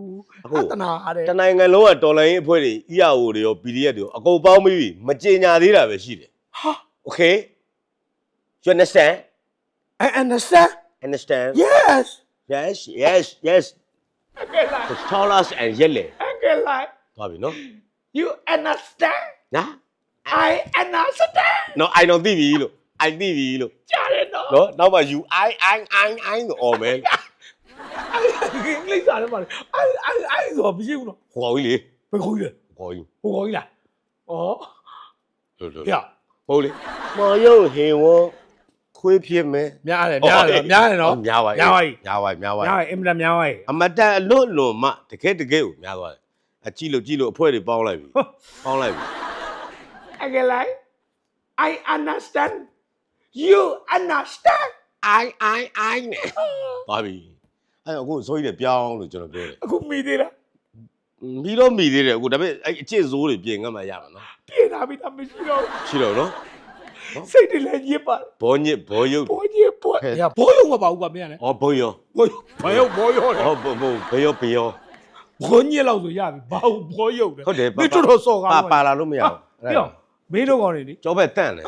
အခု
အတနာအားတဲ့
တနိုင်ငံလုံးကတော်လိုင်းရေးအဖွဲ့တွေ EAO တွေရော PDF တွေရောအကုန်ပေါင်းပြီးပြီမကြေညာသေးတာပဲရှိတယ်
ဟာ
Okay you understand
I understand
understand
yes
yes yes yes
အကဲလိုက်
the dollars and ရက်လေ
အကဲလိုက်
သွားပြီနော်
you understand
ညာ
I understand
နော် I တော့သိပြီလို့ I သိပြီလို့
ကြားတယ် နော်
နော်နောက်မှ you I I I I ဆိုအော်မယ်
အင်္ဂလိပ်စာထဲမှာလေ I I I ဆိုမရှိဘူးနော်
ဟိုကောင်ကြီးလေ
ဘယ်ခေါ်ကြီးလဲ
ဟိုကောင်ကြီး
ဟိုခေါ်ကြီးလားဩ
လို့လို့
ပြ
ဟုတ်လေမော်ရုပ်ဟင်ဝခွေးဖြစ်မယ်
များတယ်များတယ်များတယ်နော်
များပါ
များပါပြီ
များပါများပါ
များတယ်အင်မတန်များပါရဲ့
အမတန်အလွတ်လွန်မှတကယ်တကယ်ကိုများသွားတယ်အကြည့်လို့ကြည့်လို့အဖွဲတွေပေါင်းလိုက်ပြီပေါင်းလိုက်ပြီ
အကဲလိုက် I understand you understand
I I I နဲ့ပါပြီအဲ့တော့အခုဆိုကြီးတယ်ပြောင်းလို့ကျွန်တော်ပြောတယ်
အခုမိသေးလား
မီတော့မီသေးတယ်အခုဒါပေမဲ့အဲ့အကျင့်စိုးတွေပြင်ငတ်မှရမှာနော်
ပြင်လာပြီသားမရှိတော့
ရှိတော့နော်
ဘူးစိတ်တွေလည်းညစ်ပါ
ဘောညစ်ဘောရုပ်
ဘောကြီးဘော
ဟဲ့
ရဘောရုံမပါဘူးကမင်းကလည်း
ဩဘောရော
ဘောဘောရုံဘောရုံလေ
ဩဘောဘောဘေရောဘေရော
ဘောညစ်လောက်ဆိုရပြီဘာလို့ဘောရုံလဲ
ဟုတ်တယ်
မင်းတို့တော့စော်ကား
ပါ
ပါ
ပါလာလို့မရဘူး
ပြောမင်းတို့ကောင်းနေလေ
ကြောဘက်တန့်တယ်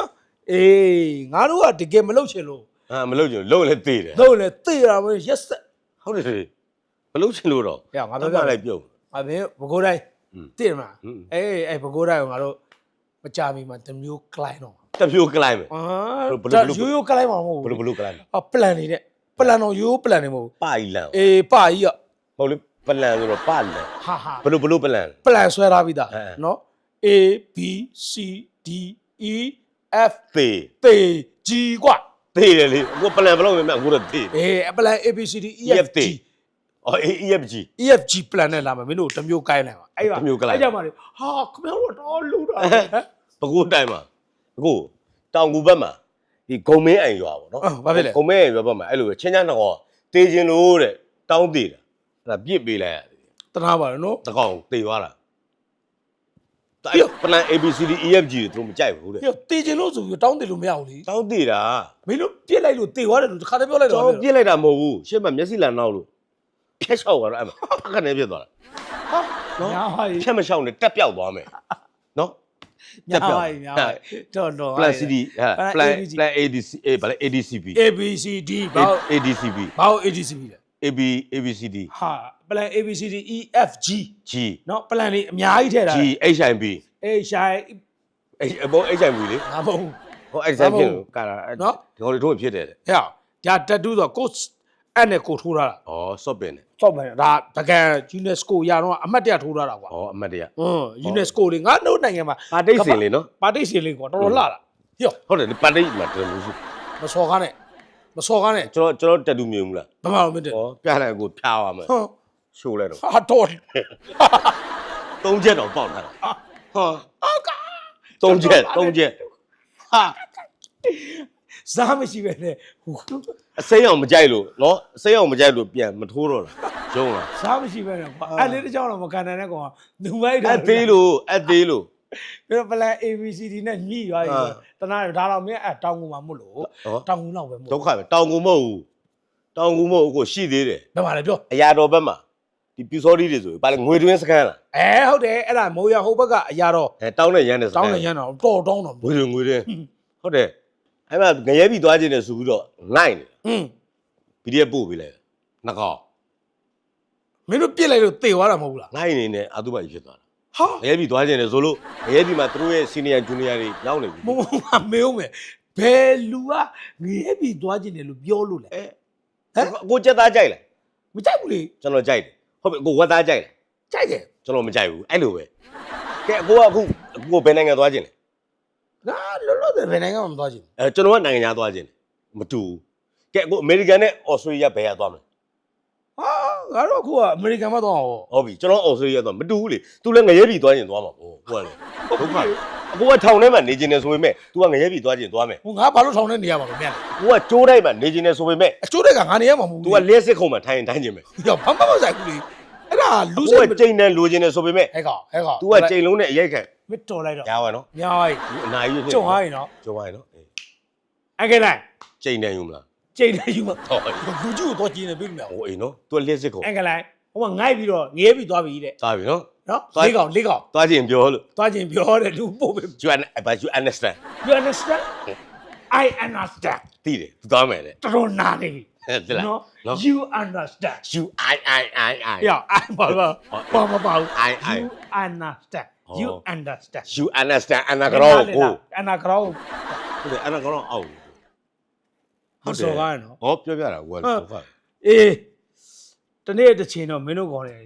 အေးငါတို့ကတကယ်မလုပ်ချင်လို့
အာမလို့ကျလုံးလည်းသေးတယ်
တော့လေသိရမှာရက်ဆက်
ဟုတ်တယ်လေမလို့ချင်လို့တော့
ဟဲ့ငါပြောပြ
လိုက်
လိုက်
ပြုတ်
အမင်းဘကိုးတိုင်း
อืม
သိရမလား
อืม
အေးအဲ့ဘကိုးတိုင်းကိုငါတို့မကြမီမှာတမျိုးကလိုင်းတော့
တပြိုးကလိုက်မယ်
အာ
ဘယ်လိုဘယ်လို
ရိုးရိုးကလိုင်းမှာမဟုတ်
ဘလို့ဘ
ဘူး
လို့ကလိုက်မယ်
အပလန်နေတဲ့ပလန်တော့ရိုးရိုးပလန်နေမဟုတ်ဘူး
ပါီလန်
အေးပါကြီးက
ဟုတ်လေပလန်ဆိုတော့ပါလန်
ဟာဟာ
ဘလို့ဘလို့ပလန်
ပလန်ဆွဲထားပြီးသား
အဲ
နော် A B C D E F
သေး
တေ G กว่า
သေးတယ်လေအခုပလန်ဘလို့မြင်အခုတော့သေးတယ်
အေးအပလန် A B C D E F G
အော် EFG
E F G ပလန်နဲ့လာမယ်မင်းတို့တစ်မျိုးကိုင်းလိုက်ပါအဲ့ပါ
တစ်မျိုးကိုင်းလိုက်
အဲ့ကြမှာလေဟာခင်ဗျားတို့တော့လူတာ
ဘကူတိုင်းမှာအခုတောင်ကူဘက်မှာဒီဂုံမင်းအိုင်ရွာပေါ့နော်
အော်ဘာဖြစ်လဲ
ဂုံမင်းအိုင်ရွာဘက်မှာအဲ့လိုပဲချင်းချမ်းတော့တေးခြင်းလို့တဲ့တောင်းသေးတာအဲ့ဒါပြစ်ပေးလိုက်ရတယ်
တနာပါလေနော်
တကောင်တေသွားတာ
ပြစ်
ပလန် ABCD EFG တွေသူတို့မကြိုက်ဘူးတဲ့
ပြတေချင်လို့ဆိုပြီးတောင်းတယ်လို့မရဘူးလေ
တောင်းသေးတာ
မင်းတို့ပြစ်လိုက်လို့တေသွားတယ်လို့တစ်ခါတည်းပြောလိုက်
ကျွန်
တော့
တော်ပြစ်လိုက်တာမဟုတ်ဘူးရှင်းမမျက်စိလန်နောက်လို့ဖြက်လျှောက်သွားတော့အဲ့မှာဖက်ကနေပြစ်သွားတာ
ဟာညာဟာကြီး
ဖြက်မလျှောက်နဲ့တက်ပြောက်သွားမယ်နော်
ညာဟာကြီးညာဟာကြီးတော့တော့
plan CD ဟာ plan
ABC
plan ADC အေးဗါလဲ ADCB
A B C D ဘာ
ADCB
ဘာ A D C B လဲ
AB ABCD
ဟာ ပလန် A B C D E F G
G
နော်ပလန်လေးအများကြီးထည့်တာ
G HIB
H I
H ဘော HIB လေ
ငါမဟုတ်ဘူး
ဟောအဲ့ဒါဖြစ်လို့ကာတာ
နော်
ဒီကောင်လေးတို့ဖြစ်တယ်တဲ့
ဟဲ့ဒါတက်တူးဆိုကိုအဲ့နဲ့ကိုထိုးထားတာ
ဩစော့ပင်နဲ့
စောက်မယ်ဒါတကယ် UNESCO ရတော့အမှတ်တရထိုးထားတာကွာ
ဩအမတ်တရ
ဟွန်း UNESCO လေးငါတို့နိုင်ငံမှာ
ပါတိတ်စင်လေနော်
ပါတိတ်စင်လေးကွာတော်တော်လှတာဟေ့
ဟုတ်တယ်ပါတိတ်မှာတော်လို့ရှိ
မစော်ကားနဲ့မစော်ကားနဲ့
ကျွန်တော်ကျွန်တော်တက်တူမြင်ဘူးလား
ဘယ်မှာတော့မင်းတဲ့
ဩပြလိုက်ကိုဖျားသွားမယ်
ဟွန်း
ရှိုးလိုက်တော့
ဟာတော်တယ်
သုံးချက်တော့ပေါက်ထားတာ
ဟာ
ဟော
အောက်က
သုံးချက်သုံးချက်ဟာ
စားမရှိပဲနဲ့ဟို
အစိမ်းအောင်မကြိုက်လို့နော်အစိမ်းအောင်မကြိုက်လို့ပြန်မထိုးတော့လားရုံးလား
စားမရှိပဲနဲ့ကွာ
အာ
အဲ့လေးတစ်ကြောင်တော့မကန်နိုင်တဲ့ကောင်ကသူမိုက်တာ
အသေးလို့အသေးလို့
ပြီးတော့ပလန် ABCD နဲ့ညှိရွာကြီး
အာ
တနာဒါတော့မင်းအဲ့တောင်းကူမှာမို့လို့
ဟော
တောင်းကူလောက်ပဲမို့
ဒုက္ခပဲတောင်ကူမဟုတ်ဘူးတောင်ကူမဟုတ်ဘူးကိုရှိသေးတယ်
ဘယ်မှာလဲပြော
အရာတော်ဘက်မှာ ဒီပြူစောဒီတွေဆိုရင်ဘာလဲငွေတွင်းစကန်လား
အဲဟုတ်တယ်အဲ့ဒါမိုးရဟိုဘက်ကအရာတော့
အဲတောင်းတဲ့ရန်တဲ့စကန်
တောင်းနေရတော့တော်တောင်းတော့
ငွေတွင်းငွေတွင်းဟုတ်တယ်အဲ့မှာငရဲပြီးသွားခြင်းနဲ့ဆိုပြီးတော့ငိုက်နေ
อืม
ဗီဒီယိုပို့ပေးလိုက်နှကောက်
မင်းတို့ပြစ်လိုက်လို့တေသွားတာမဟုတ်လား
ငိုက်နေနဲ့အတုပါကြီးဖြစ်သွားတာ
ဟာ
ငရဲပြီးသွားခြင်းနဲ့ဆိုလို့ငရဲပြီးမှာသူတို့ရဲ့ senior junior တွေရောက်နေပြီ
မမမမေးဦးမယ်ဘယ်လူကငရဲပြီးသွားခြင်းတယ်လို့ပြောလို့လဲ
အဲကိုကြက်သားကြိုက်လား
မကြိုက်ဘူးလေ
ကျွန်တော်ကြိုက်တယ် ဟုတ်ပြီကိုဝက်သားကြိုက်လား
ကြိုက်တယ်
ကျွန်တော်မကြိုက်ဘူးအဲ့လိုပဲကဲအကိုကအခုအကိုဘယ်နိုင်ငံသွားခြင်းလဲ
ငါလောလောဆယ်ဘယ်နိုင်ငံမှမသွားခြင်း
အဲကျွန်တော်ကနိုင်ငံခြားသွားခြင်းတယ်မတူဘူးကဲအကိုအမေရိကန်နဲ့ဩစတြေးလျဘယ်ရသွားမလဲ
ဟာငါတို့အခုကအမေရိကန်မှာသွားအောင်
ဟုတ်ပြီကျွန်တော်ဩစတြေးလျသွားမတူဘူးလေ तू လည်းငရဲပြည်သွားခြင်းသွားမှာပေါ့ကိုကလေဒုက္ခအကိုကထောင်ထဲမှာနေခြင်းနဲ့ဆိုပေမဲ့ तू ကငရဲပြည်သွားခြင်းသွားမယ်
ဟိုငါဘာလို့ထောင်နေနေရမှာလဲမြန်
ကိုကကြိုးတိုက်မှာနေခြင်းနဲ့ဆိုပေမဲ့
အချိုးတွေကငါနေရမှာမဟုတ်
तू
ဘူး
ကလျှက်စစ်ခုံမှာထိုင်ရင်ထိုင်ခြင်းပဲ
ကြောက်ဘာမှမဆိုင်ဘူးလေအဲ့ဒါ လူ
ကို
စိတ်
ကချိန်နဲ့လိုခြင်းနဲ့ဆိုပေမဲ့
ဟဲ့ကောင်ဟဲ့ကောင်
तू ကချိန်လုံးနဲ့အရိုက်ခံ
မတော်လိုက်တော့
ရပါနော်
ညားကြီး
အနာကြီးဖြစ်
ကြုံသွားရင်နော်
ကြုံသွားရင်နော်
အကဲလိုက်
ချိန်တယ်ယူမလား
ကျိတ်တယ်ယူမ
ဟော
လူကြီးကိုတော့ကျင်းနေပြီမြောက်
ဟိုအေးနော်သူကလက်စစ်ကုန်
အင်္ဂလိုင်းဟိုကငိုက်ပြီးတော့ငေးပြီးသွားပြီတဲ့
သွားပြီနော်
နော်
သွား
လေးကောင်လေးကောင်
သွားချင်းပြောလို့
သွားချင်းပြောတယ်လူပို့ပဲ
you un- but you understand
you understand I understand
သိတယ်သူသွားမယ်လေ
တော်တော်နာနေပြီ
ဟဲ့တိလား
နော်
နော်
you understand
you i i i i
ရအိုင်ပါပါပါမပါဘူး
I- I-
you understand you
ဟော
understand
you understand အနာကတော့ကို
အနာကတော့
ဟုတ်တယ်အနာကတော့အောက်
ဟုတ်စော်ကားရနော်
ဟောပြောပြတာကိုကဟုတ်ကဲ့
အေးတနေ့တစ်ချိန်တော့မင်းတို့ကောင်းတယ်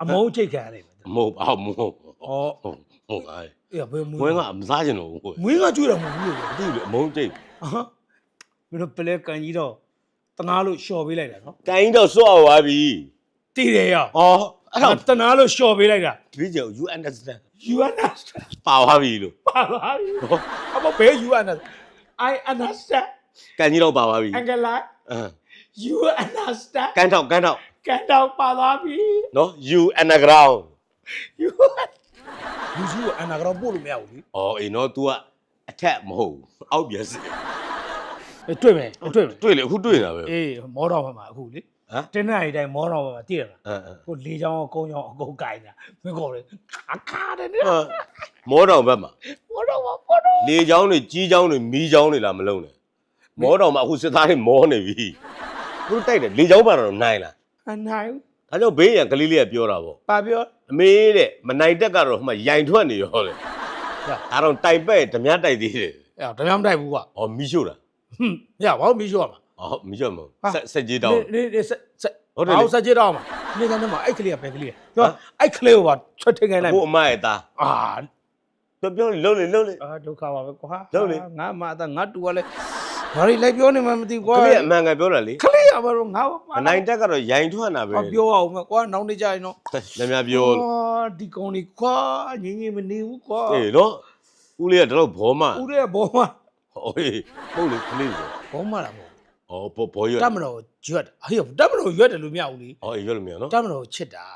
အမုန်းချိတ်ခံရတယ်
မဟုတ်အောက်မဟုတ်
ဩ
ဟုတ်ဟုတ်အဲ့
အေးဘယ်မွေး
မွေးကမစားချင်တော့ဘူး
မွေးကကျွေးတယ်မဟုတ်ဘူးလေ
သူ့လေအမုန်းကျိတ်
ဟာမင်းတို့ပလဲကန်ကြီးတော့ တနာလို့လျှော်ပေးလိုက်တာနော်
ကိုင်းတော့စော့သွားပြီ
တည်တယ်ရ
အော်အဲ့တော့
တနာလို့လျှော်ပေးလိုက်တာ
ဒီကြော you understand
you understand
ပါသွားပြီလို့
ပါလားအမဘယ် you understand I understand
ကန်ကြီးတော့ပါသွားပြီ
အင်္ဂလိပ်
အမ်
you understand
ကန်တော့ကန်တော့
ကန်တော့ပါသွားပြီ
နော် you underground
you လူကြီးကအနာကတော့ပို့လို့မရဘူးလေ
အော်အေးနော် तू ကအထက်မဟုတ်ဘူးအောက်ပြက်စစ်
အေး တွေ့မယ်တွေ့မယ်
တွေ့လေအခုတွေ့နေတာပဲ
အေးမောတော်ဘက်မှာအခုလေ
ဟမ်
တင်းနိုင်တိုင်းမောတော်ဘက်မှာတည်ရလား
အမ်အမ်
ကိုလေးချောင်းကုန်းချောင်းအကုန်ကြိုင်တာမင်းကောလေခါခါတယ်နော်
အာမောတော်ဘက်မှာ
မောတော်ဘမောတော်
လေချောင်းတွေကြီးချောင်းတွေမီးချောင်းတွေလာမလုံးနဲ့မောတော်မှာအခုစစ်သားတွေမောနေပြီသူတို့တိုက်တယ်လေချောင်းပါတော့နိုင်လား
အနိုင်
ဒါကြောင့်ဘေးရန်ကလေးလေးကပြောတာပေါ့
ပါပြော
အမေတဲ့မနိုင်တက်ကတော့ဟိုမှရိုင်ထွက်နေရောလေ
ရ
ဒါတော့တိုင်ပက်ဓမြတိုက်သေးတယ်
အဲ့တော့ဓမြမတိုက်ဘူးကွာ
ဩမီးရှို့တာ
ဟွန်းရဘာလို့မီးရှို့ရမှာ
ဩမီးရှို့မဟုတ်
ဟာ
ဆက်ဆက်ကြီးတောင်း
နေနေဆက်ဆက်
ဟုတ်တယ်လေ
ဘာလို့ဆက်ကြည့်တော့မှာနေကနေမှာအဲ့ကလေးကပဲကလေးကပြောအဲ့ကလေးကိုပါချွတ်ထင်ခိုင်းလိုက်
ကိုအမရဲ့သား
အာ
ပြောပြောလေလုံးလေလုံးလေ
အာဒုက္ခပါပဲကွာ
လုပ်လေ
ငါမှအသက်ငါတူကလည်းဘာလို့လိုက်ပြောနေမှမသိဘူးကွာ
ကလေးအမှန်ကန်ပြောတာလေ
ကလေးကဘာလို့ငါ့
မနိုင်တက်ကတော့ရိုင်ထွက်တာပဲ
ဘာပြောအောင်မကွာနောက်နေကြရင်တော့
လက်များပြောလို့
အာဒီကောင်လေးကွာငင်းငင်းမနေဘူးကွာ
အေးနော်ဦးလေးကတတော့ဘောမ
ဦးရဲ့ဘောမှာ
ဟိုအေးဟုတ်လေကလေးဆို
ဘောမှာလားဘော
ဩဘောဘောရွတ်
တမတော်ရွတ်ဟေးတမတော်ရွတ်တယ်လို့မရဘူးလေ
ဩအေးရွတ်လို့မရနော်
တမတော်ချစ်တာ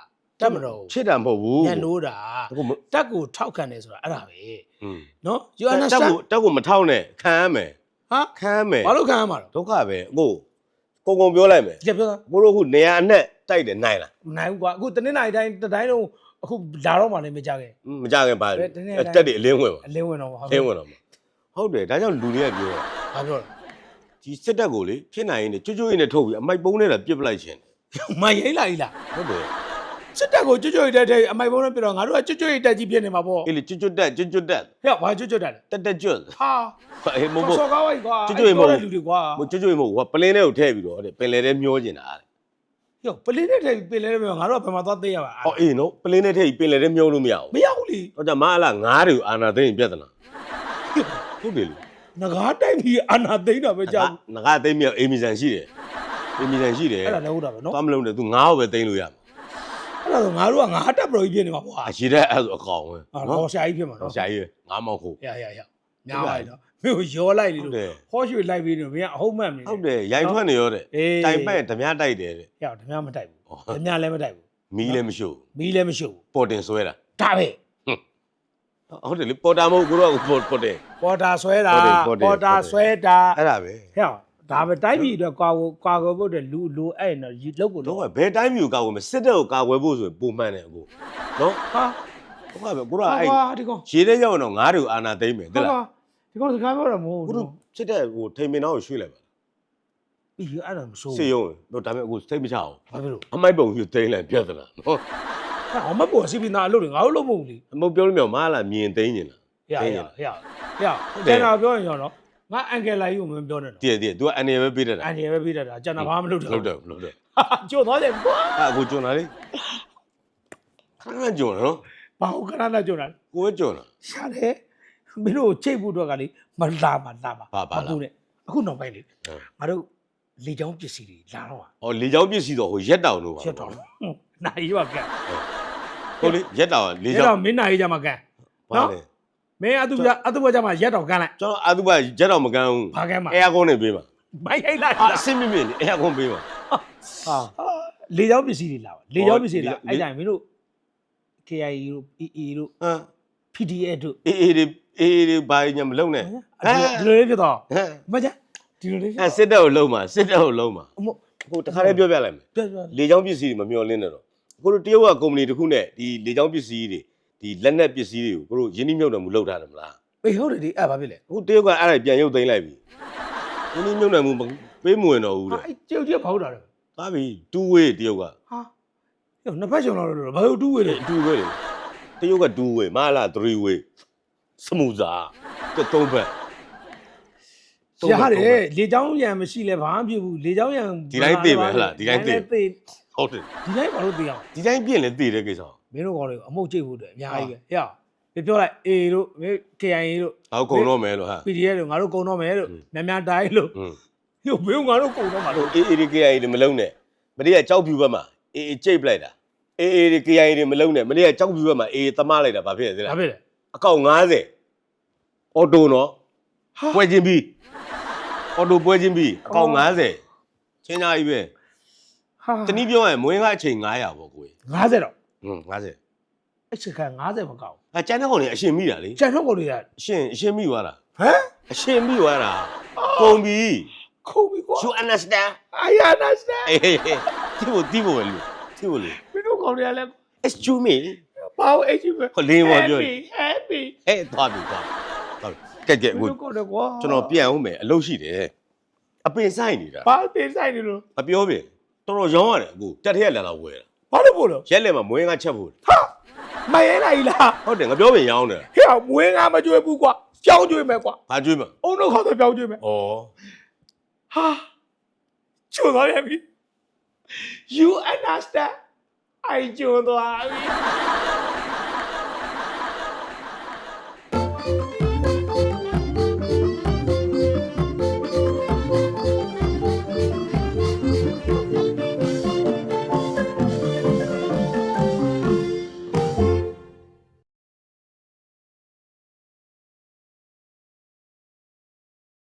တမတော်
ချစ်တာမဟုတ်ဘူး
ညံ့လို့တာ
အခုမ
တက်ကိုထောက်ခံတယ်ဆိုတာအဲ့ဒါပဲ
อืม
နော် you
တက်
understand
ကိုတက်ကိုမထောက်နဲ့ခံရမယ်
ဟာ
ခံရမယ်
ဘာလို့ခံရမှာတော့
ဒုက္ခပဲအခုကိုကုံပြောလိုက်မယ်
ကြည့်ပြောတာ
ကိုတို့အခုနေရာအနှက်တိုက်တယ်နိုင်လား
မနိုင်ဘူးကွာအခုတနေ့နိုင်တိုင်းတစ်တိုင်းလုံးအခုလာတော့မှလည်းမကြခဲ့
မကြခင်ပါ
ဘယ်တနေ့တိုင်း
တက်တယ်အလင်းဝင်ပါ
အလင်းဝင်တော့မှာ
အလင်းဝင်တော့မှာ ဟုတ်တယ်ဒါကြောင့်လူတွေကပြောတာ
ဘာပြောလဲ
ဒီစစ်တပ်ကိုလေဖြစ်နိုင်ရင်ကျွတ်ကျွတ်ရင်းနဲ့ထုတ်ပြီးအမိုက်ပုံးနဲ့လာပြစ်ပလိုက်ခြင်း
မရိမ့်လာ ਈ လား
ဟုတ်တယ်
စစ်တပ်ကိုကြွကြွရတဲ့တဲ့အမိုက်ဘုံနဲ့ပြတော့ငါတို့ကကြွကြွရတက်ကြီးဖြစ်နေမှာပေါ့
အေးလေကျွတ်ကျွတ်တက်ကျွတ်ကျွတ်တက်
ဟဲ့ဘာကြွကြွတက်လဲ
တက်တက်ကျွတ်
ဟာ
အေးမဟုတ်
ဆော့ကားဝိုက်ကွာ
ကြွကြွရမဟုတ်
အဲ့လူတွေကွာ
မဟုတ်ကျွတ်ကျွတ်ရင်းမဟုတ်ဟိုကပလင်းထဲကိုထည့်ပြီးတော့တဲ့ပင်လယ်ထဲမျောကျင်တာတဲ့
ဟဲ့ပလင်းနဲ့ထိုင်ပင်လဲပြောငါတို့ကဘယ်မှာသွားသိရပါ
ဟောအေးနော်ပလင်းထဲထည့်ပြီးပင်လယ်ထဲမျောလို့မရဘူး
မရဘူးလေ
တော့ကြမအလားငါးတွေကိုအာနာသိရင်ပြဿနာ ဟုတ်တယ်လေ
ငကားတိုက်ပြီးအာနာသိမ့်တာပဲကြောက်
ငါးသိမ်းမြောက်အေမီဆန်ရှိတယ်အေမီဆန်ရှိတယ်
အဲ့ဒါလည်းဟုတ်တာပဲနော်
သွားမလုံးနဲ့ तू ငါးကိုပဲသိမ်းလို့ရမှာ
အဲ့ဒါဆိုငါတို့ကငါတက်ပရိုကြီးဖြစ်နေမှာကွာ
အရှိတဲ့အဲ့ဆိုအကောင်ပဲ
အာခေါ်ရှာကြီးဖြစ်မှာနော်
ဆရာကြီးငါးမောက်ခု
ရရရများပါလေနော်မင်းကိုရောလိုက်လေ
ဟုတ်
လို့
တယ်
ဟောရွှေလိုက်ပြီးတော့မင်းကအဟုတ်မှတ်မနေ
ဟုတ်တယ်ရိုင်ထွက်နေရောတဲ့
အေး
တိုင်ပက်ဓမြတိုက်တယ်တဲ့
ဟဲ့ဓမြမတိုက်ဘူး
ဟော
ဓမြလည်းမတိုက်ဘူး
မီးလည်းမရှိဘူး
မီးလည်းမရှိဘူး
ပေါ်တင်ဆွဲတာ
ဒါပဲ
ဟုတ်တယ်လေပေါ်တာမဟုတ်ကိုတော့ပေါ်ပေါ်တယ်
ပေါ်တာဆွဲတာ
ပေါ်တယ်ပေါ်တယ်
ပေါ်တာဆွဲတာ
အဲ့ဒါပဲ
ဟဲ့ဒါပဲတိုက်ပြီးတော့ကွာကိုကွာကိုဖို့တဲ့လူလိုအဲ့နော်ရီလောက်ကို
တော့
လောက်
ဘယ်တိုင်းမျိုးကာကွယ်မစစ်တပ်ကိုကာကွယ်ဖို့ဆိုရင်ပုံမှန်တယ်အခုနော်
ဟာ
ဟုတ်ကဲ့ကိုတော့
ဟာ
အဲ့
ကွာဒီကောင်
ရေထဲရောက်တော့ငါးတွေကိုအာနာသိမ့်မယ်သိ
ဟာ
လား
ကွာဒီကောင်စကားပြောတာမဟုတ်
ကို
ဘူး
တို့စစ်တပ်ကိုထိန်မင်းတော့ရွှေ့လိုက်ပါ
အေးအဲ့ဒါမဆိုး
စေရုံတော့ဒါပေမဲ့အခုစိတ်မချအောင်
ဘာဖြစ်လို့
အမိုက်ပုံကြီးသိမ့်လိုက်ပြဿနာနော်
ဟာအမပေါ်စီပီနာအလုပ်တွေငါတို့လုပ်မဟုတ်ဘူးလေ
အမဟုတ်ပြောလို့မရဘူးမလားမြင်သိမ့်နေတာ
ဟဲ့ဟဲ့ဟဲ့ဟဲ့
တယ်
ကျန်တာပြောရင်ရောနော်ငါအန်ကယ်လိုက်ကိုမပြောနဲ့နော်
တည်တည် तू ကအနေပဲပေးတတ်တာ
အန်ကယ်ပဲပြီးတတ်တာကျန်တာဘာမှမလုပ်တော့
လို့တယ်လို့တယ်
ကျွတ်သွားတယ်ကွာ
အဲ့အခုကျွန်တော်လေခဏခဏကျွန်တော်နော်
ဘာဟုတ်ခဏနဲ့ကျွတ်တာ
ကိုပဲကျွန်တော်
ရှာတယ်မင်းတို့ချိတ်ဖို့အတွက်ကလေမလာမလာပါ
ပါပါလား
ဘူးနဲ့အခုနောက်ပိုင်းလေ
ဟမ်
ငါတို့လေချောင်းပစ္စည်းတွေလာတော့။
အော်လေချောင်းပစ္စည်းတော့ဟိုရက်တောင်တို့ပါ
ချက်တော့နိုင်ရောကဲ။
ဟုတ်လေရက်တောင်လေ
လေ
ချော
ချော
င်း
င်းမင်းနိုင်ကြမှာကဲ
ပါလေ
မင်းအတူပြအတူပြကြမှာရက်တော့ကန်းလိုက်
ကျွန်တော်အတူပါရက်တောင်မကန်းဘူး
ဘာကန်းမှာ။
အဲယာကွန်နေပေးပါ
မိုက်ဟိတ်လိုက်။
အာအစင်းမြင့်မြင့်လေအဲယာကွန်ပေးပါ
ဟာလေချောင်းပစ္စည်းတွေလာပါလေချောင်းပစ္စည်းလာ
လေ
အဲ့ဒါမင်းတို့ KIA တို့ EE တို့။
ဟမ်
PDA တို့
အေးအေးတွေအေးအေးတွေဘာညမလုံနဲ့
ဒီလိုလေးဖြစ်တော့။
ဟမ်
မကြဒီလိုလေး
အဲစစ်တပ်ကိုလုံးမှာစစ်တပ်ကိုလုံးမှာ
အမ
ဟိုတခါလေးပြောပြလိုက်မယ်
ပြပြ
လေချောင်းပစ္စည်းတွေမမျောလင်းနဲ့တော့ ကိုတို့တရုတ်ကကုမ္ပဏီတစ်ခုနဲ့ဒီလေချောင်းပစ္စည်းတွေဒီလက်နက်ပစ္စည်းတွေကိုကိုတို့ယင်းနှိမ့်မြုပ်တယ်မလုပ်ထားတယ်မလား
အေးဟုတ်တယ်ဒီအဲ့ဘာဖြစ်လဲ
အခုတရုတ်ကအဲ့ဒါပြန်ရုပ်သိမ်းလိုက်ပြီယင်းနှိမ့်မြုပ်တယ်မပေးမဝင်တော့ဘူး
ဟာ
တဲ့
အဲ့ကျုပ်ကြီးကဘောက်တာလေ
သားပြီတူဝေးတရုတ်က
ဟာဟိုနှစ်ဖက်ရှုံတော့လို့ဘာလို့တူးဝေးလဲ
တူဝေးလေတရုတ်ကတူဝေးမဟာလာ3ဝေးစမူစာတသုံးဘက်
ရတယ်လေချောင်းရံမရှိလဲဘာမှမဖြစ်ဘူးလေချောင်းရံ
ဒီတိုင်းသိမယ်ဟလားဒီတိုင်းသိ
သိ
ဟုတ်တယ်
ဒီတိုင်းဘာလို့သိအောင်
ဒီတိုင်းပြင်လဲသိတယ်ကိစ္စ
မင်းတို့ကောင်တွေကိုအမုတ်ကျိတ်ဖို့အတွက်အများကြီးပဲဟဲ့ပြပြောလိုက် A တို့မင်း KIA တို့
ဟောကုန်တော့မယ်လို့ဟာ
PDF တို့ငါတို့ကုံတော့မယ်လို့များများတိုင်းလို့
อืม
ဟိုဘယ်ငါတို့ကုံတော့မှာ
ဟို
လို့
အေးအေးဒီ KIA တွေမလုံးနဲ့မနေ့ကကြောက်ဖြူဘက်မှာအေးအေးကြိတ်ပလိုက်တာအေးအေးဒီ KIA တွေမလုံးနဲ့မနေ့ကကြောက်ဖြူဘက်မှာအေးအေးသမားလိုက်တာဘာဖြစ်လဲသိလား
ဘာဖြစ်လဲ
အကောက်90အော်တိုနော်ပွဲချင်းပြီးအော်တိုပွဲချင်းပြီးအကောက်90ချင်းညာကြီးပဲ
ဟာ
တနည်းပြောရင်မွေးကအချိန်900ပေါ့ကိုယ်
50တော့
ဟွန်း90
အဲ့ချက်ခါ50မကောက်
အကျန်တဲ့ကောင်တွေအရှင်မိတာလေ
ကျန်တော့ကောင်တွေက
အရှင်အရှင်မိသွားတာ
ဟမ်
အရှင်မိသွားတာကုန်ပြီ
ခုံပြီကွာ
you understand
အာရနာစတာ
အေးတိဖို့တိဖို့ပဲလူတိဖို့လေ
မင်းတို့ကောင်တွေကလည်း
excuse me
ဘာလို့အဲ့ဒီပဲ
ဟိုလင်းပေါ်ပြော
happy
ဟဲ့သွားပြီသွားသွားကဲကဲ
မ
ကို
င်းတို့ကောင်တွေကွာ
ကျွန်တော်ပြန်အောင်မယ်အလုပ်ရှိတယ်အပင်ဆိုင်နေတာ
ဘာတင်ဆိုင်နေလို့
မပြောပြင် တော်တော်ရောင်းရတယ်အခုတက်ထက်လာလာဝယ်တာ
ဘာလို့ပို့လို့
ရက်လက်မှာမွေးငါချက်ဖို့
ဟာမရဲလိုက်လား
ဟုတ်တယ်ငါပြောပြင်ရောင်းတယ်
ဟဲ့မွေးငါမကြွေးဘူးကွာပြောင်းကြွေးမယ်ကွာ
ဘာကျွေးမှာ
အုံတော့ခေါက်တော့ပြောင်းကြွေးမယ်
ဩ
ဟာကျွတ်သွားပြန်ပြီ you understand အိုင်ကျွတ်သွားပြီ